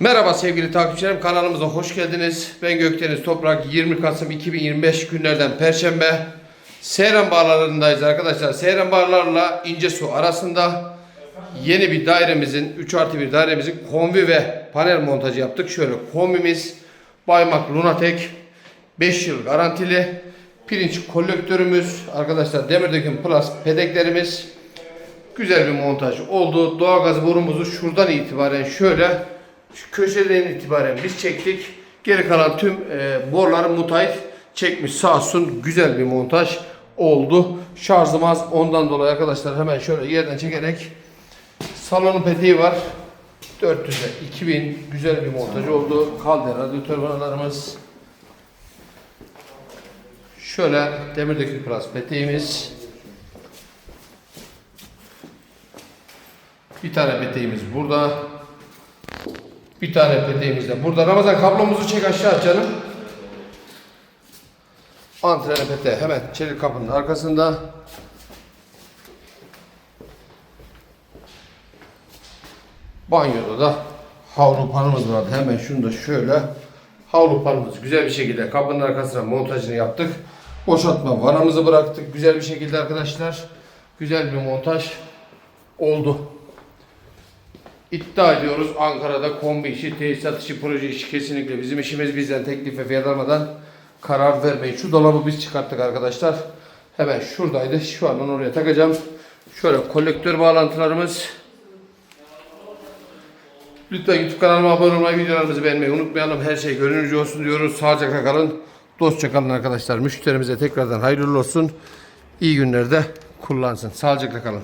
Merhaba sevgili takipçilerim kanalımıza hoş geldiniz. Ben Gökdeniz Toprak 20 Kasım 2025 günlerden Perşembe Seyran Bağları'ndayız arkadaşlar. Seyran Bağları'la İncesu arasında yeni bir dairemizin 3 artı 1 dairemizin kombi ve panel montajı yaptık. Şöyle kombimiz Baymak Lunatek 5 yıl garantili pirinç kolektörümüz arkadaşlar demir döküm plus pedeklerimiz güzel bir montaj oldu. Doğalgaz borumuzu şuradan itibaren şöyle şu köşeden itibaren biz çektik. Geri kalan tüm e, boruları mutayit çekmiş sağ olsun güzel bir montaj oldu. Şarjım az ondan dolayı arkadaşlar hemen şöyle yerden çekerek salonun peteği var. 400'e 2000 güzel bir montaj oldu. Kaldır radyatör vanalarımız. Şöyle demir döküm plus peteğimiz. Bir tane peteğimiz burada. Bir tane peteğimiz de burada. Ramazan kablomuzu çek aşağı canım. Antrene peteği hemen çelik kapının arkasında. Banyoda da havlu panımız vardı. Hemen şunu da şöyle havlu panımız güzel bir şekilde kapının arkasına montajını yaptık. Boşaltma vanamızı bıraktık güzel bir şekilde arkadaşlar. Güzel bir montaj oldu. İddia ediyoruz Ankara'da kombi işi, tesisat işi, proje işi kesinlikle bizim işimiz. Bizden teklif ve fiyat almadan karar vermeyin. Şu dolabı biz çıkarttık arkadaşlar. Hemen şuradaydı. Şu an onu oraya takacağım. Şöyle kolektör bağlantılarımız. Lütfen YouTube kanalıma abone olmayı, videolarımızı beğenmeyi unutmayalım. Her şey gönlünüzce olsun diyoruz. Sağlıcakla kalın. Dostça kalın arkadaşlar. Müşterimize tekrardan hayırlı olsun. İyi günlerde kullansın. Sağlıcakla kalın.